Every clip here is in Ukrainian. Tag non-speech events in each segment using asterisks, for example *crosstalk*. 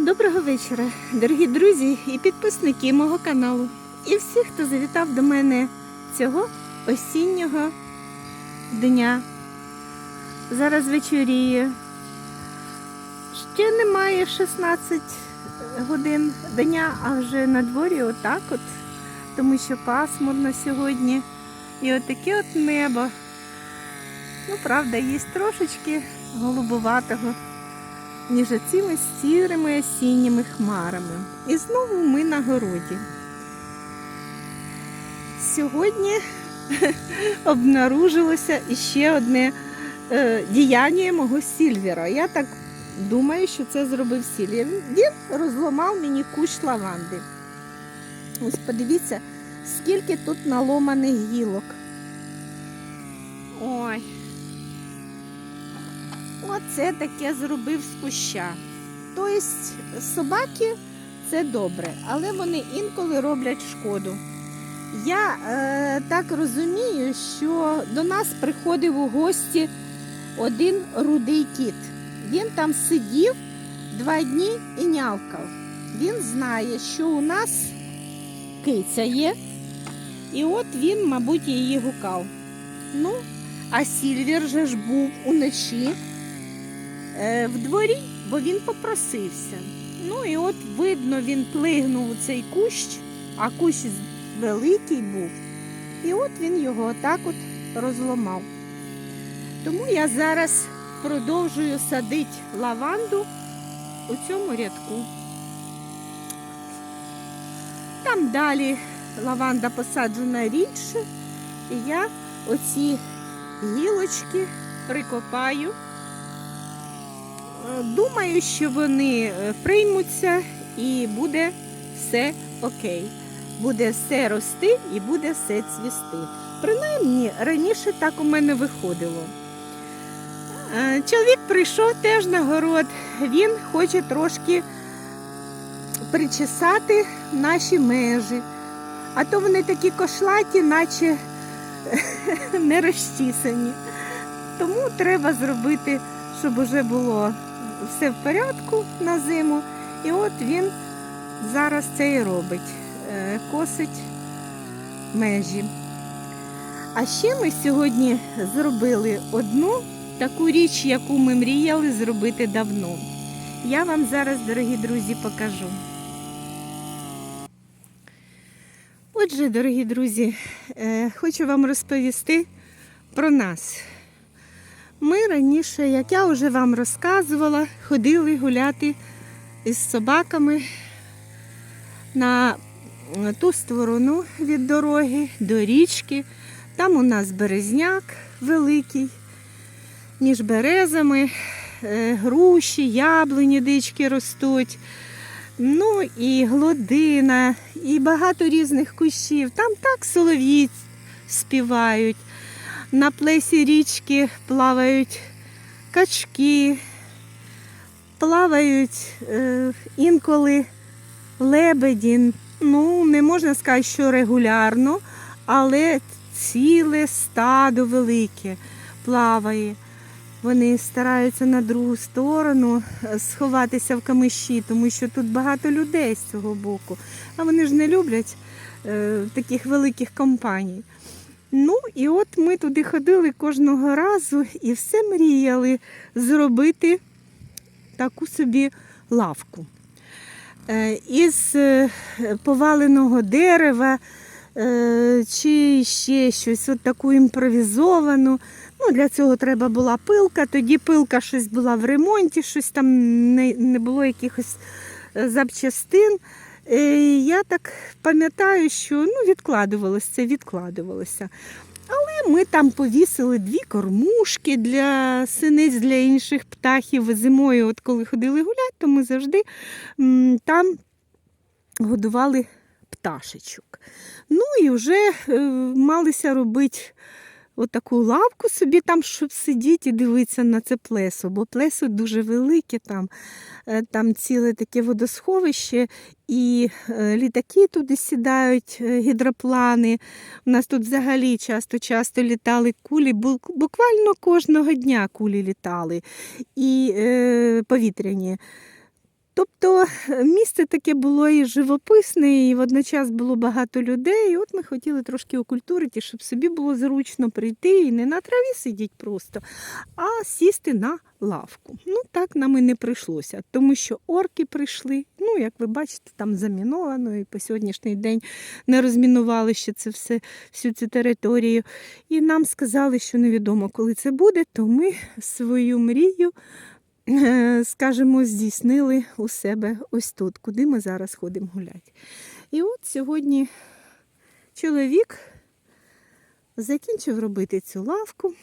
Доброго вечора, дорогі друзі і підписники мого каналу. І всі, хто завітав до мене цього осіннього дня. Зараз вечоріє. Ще немає 16 годин дня, а вже на дворі отак от, тому що пасмурно сьогодні. І отаке от небо. Ну, правда, є трошечки голубуватого ніж цими сірими осінніми хмарами. І знову ми на городі. Сьогодні *laughs* обнаружилося іще одне е, діяння мого Сільвера. Я так думаю, що це зробив Сільвер. Він розламав мені кущ лаванди. Ось подивіться, скільки тут наломаних гілок. Ой. Оце таке зробив з куща. Тобто собаки це добре, але вони інколи роблять шкоду. Я е, так розумію, що до нас приходив у гості один рудий кіт. Він там сидів два дні і нявкав. Він знає, що у нас киця є, і от він, мабуть, її гукав. Ну, а Сільвер же ж був уночі в дворі, бо він попросився. Ну і от видно, він плигнув у цей кущ, а кущ великий був. І от він його отак от розломав. Тому я зараз продовжую садити лаванду у цьому рядку. Там далі лаванда посаджена рідше, і я оці гілочки прикопаю. Е, Думаю, що вони е, приймуться і буде все окей. Буде все рости і буде все цвісти. Принаймні, раніше так у мене виходило. Е, Чоловік прийшов теж на город, він хоче трошки причесати наші межі. А то вони такі кошлаті, наче *laughs* не розчісані. Тому треба зробити, щоб уже було все в порядку на зиму. І от він зараз це і робить. Е, Косить межі. А ще ми сьогодні зробили одну таку річ, яку ми мріяли зробити давно. Я вам зараз, дорогі друзі, покажу. Отже, дорогі друзі, е, хочу вам розповісти про нас. Ми раніше, як я вже вам розказувала, ходили гуляти із собаками на ту сторону від дороги до річки. Там у нас березняк великий, між березами, е, груші, яблуні дички ростуть. Ну і глодина, і багато різних кущів. Там так солов'ї співають. На плесі річки плавають качки, плавають е, інколи лебеді. Ну, не можна сказати, що регулярно, але ціле стадо велике плаває. Вони стараються на другу сторону сховатися в камиші, тому що тут багато людей з цього боку. А вони ж не люблять е, таких великих компаній. Ну, і от ми туди ходили кожного разу і все мріяли зробити таку собі лавку. Е, із е, поваленого дерева е, чи ще щось, от таку імпровізовану. Ну, Для цього треба була пилка, тоді пилка щось була в ремонті, щось там не, було якихось запчастин. Е, Я так пам'ятаю, що ну, відкладувалося відкладувалося. Але ми там повісили дві кормушки для синиць, для інших птахів. Зимою, от коли ходили гуляти, то ми завжди там годували пташечок. Ну і вже е, малися робити отаку лавку собі там, щоб сидіти і дивитися на це плесо, бо плесо дуже велике там, е, там ціле таке водосховище, і е, літаки туди сідають, е, гідроплани. У нас тут взагалі часто-часто літали кулі, буквально кожного дня кулі літали і е, повітряні. Тобто е, місце таке було і живописне, і водночас було багато людей. І от ми хотіли трошки окультурити, щоб собі було зручно прийти і не на траві сидіти просто, а сісти на лавку. Ну так нам і не прийшлося, тому що орки прийшли. Ну, як ви бачите, там заміновано, і по сьогоднішній день не розмінували ще це все, всю цю територію. І нам сказали, що невідомо, коли це буде, то ми свою мрію *laughs* скажімо, здійснили у себе ось тут, куди ми зараз ходимо гуляти. І от сьогодні чоловік закінчив робити цю лавку,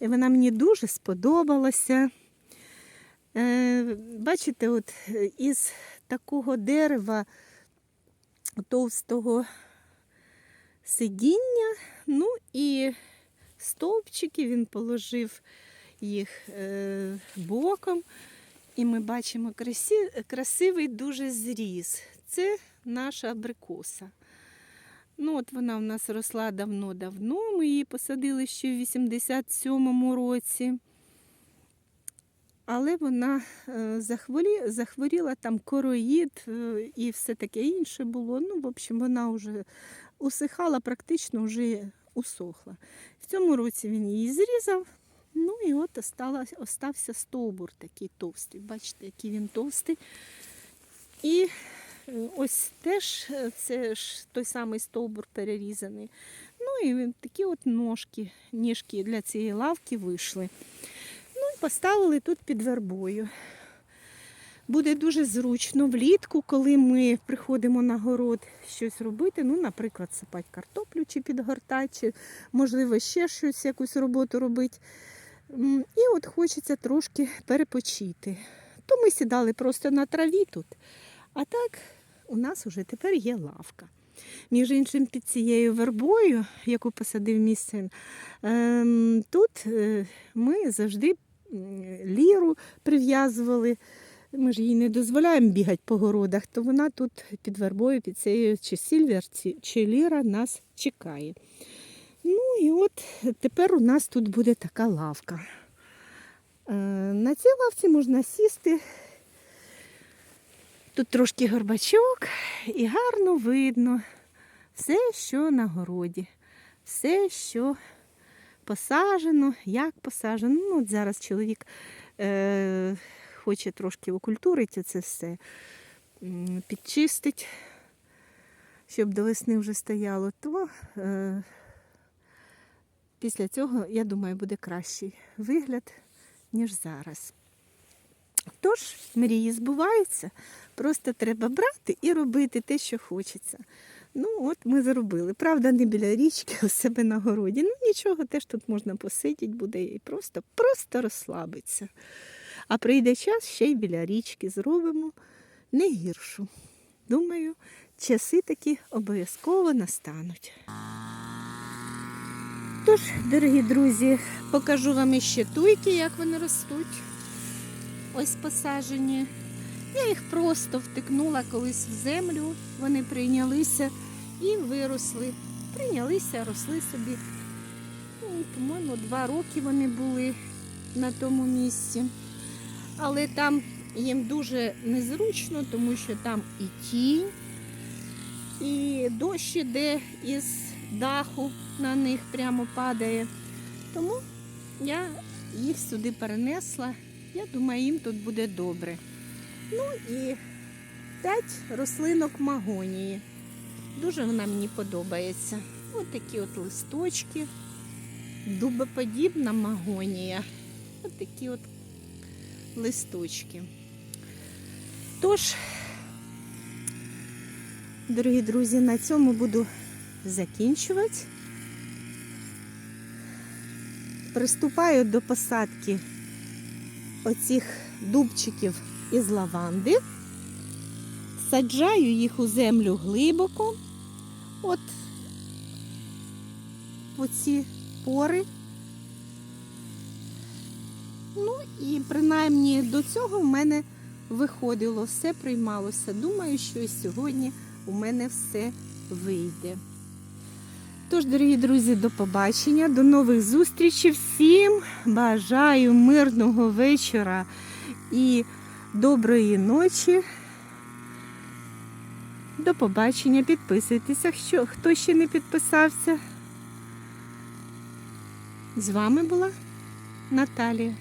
і вона мені дуже сподобалася. Е, Бачите, от із такого дерева товстого сидіння, ну і стовпчики він положив їх е, боком. І ми бачимо красивий дуже зріз. Це наша абрикоса. Ну, от вона в нас росла давно-давно. Ми її посадили ще в 87-му році. Але вона е, захворі, захворіла там короїд е, і все таке інше було. Ну, в общем, вона вже усихала, практично вже усохла. В цьому році він її зрізав. Ну і от осталась, остався стовбур такий товстий. Бачите, який він товстий. І е, ось теж е, це ж той самий стовбур перерізаний. Ну і такі от ножки, ніжки для цієї лавки вийшли. Ну і поставили тут під вербою. Буде дуже зручно влітку, коли ми приходимо на город щось робити, ну, наприклад, сипати картоплю чи підгортати, чи, можливо, ще щось, якусь роботу робити. І от хочеться трошки перепочити. То ми сідали просто на траві тут. А так у нас вже тепер є лавка. Між іншим, під цією вербою, яку посадив мій син, ем, тут е, ми завжди ліру прив'язували. Ми ж їй не дозволяємо бігати по городах, то вона тут під вербою, під цією чи сільвер, чи ліра нас чекає. І от тепер у нас тут буде така лавка. Е, На цій лавці можна сісти. Тут трошки горбачок і гарно видно все, що на городі, все, що посаджено, як посаджено. Ну, от зараз чоловік е, хоче трошки окультурити це все, підчистить, щоб до весни вже стояло, то е, після цього, я думаю, буде кращий вигляд, ніж зараз. Тож, мрії збуваються, просто треба брати і робити те, що хочеться. Ну, от ми зробили. Правда, не біля річки, а у себе на городі. Ну, нічого, теж тут можна посидіти, буде і просто, просто розслабитися. А прийде час, ще й біля річки зробимо не гіршу. Думаю, часи такі обов'язково настануть. Тож, дорогі друзі, покажу вам іще туйки, як вони ростуть. Ось посаджені. Я їх просто втикнула колись в землю, вони прийнялися і виросли. Прийнялися, росли собі. Ну, по-моєму, два роки вони були на тому місці. Але там їм дуже незручно, тому що там і тінь, і дощ іде із даху на них прямо падає. Тому я їх сюди перенесла. Я думаю, їм тут буде добре. Ну і п'ять рослинок магонії. Дуже вона мені подобається. Ось такі от листочки, дубоподібна магонія. Ось такі от листочки. Тож, дорогі друзі, на цьому буду закінчувати. Приступаю до посадки оцих дубчиків із лаванди. Саджаю їх у землю глибоко. От оці пори. Ну і принаймні до цього в мене виходило, все приймалося. Думаю, що і сьогодні у мене все вийде. Тож, дорогі друзі, до побачення, до нових зустрічей. Всім бажаю мирного вечора і Доброї ночі. До побачення. Підписуйтеся, хто ще не підписався. З вами була Наталія.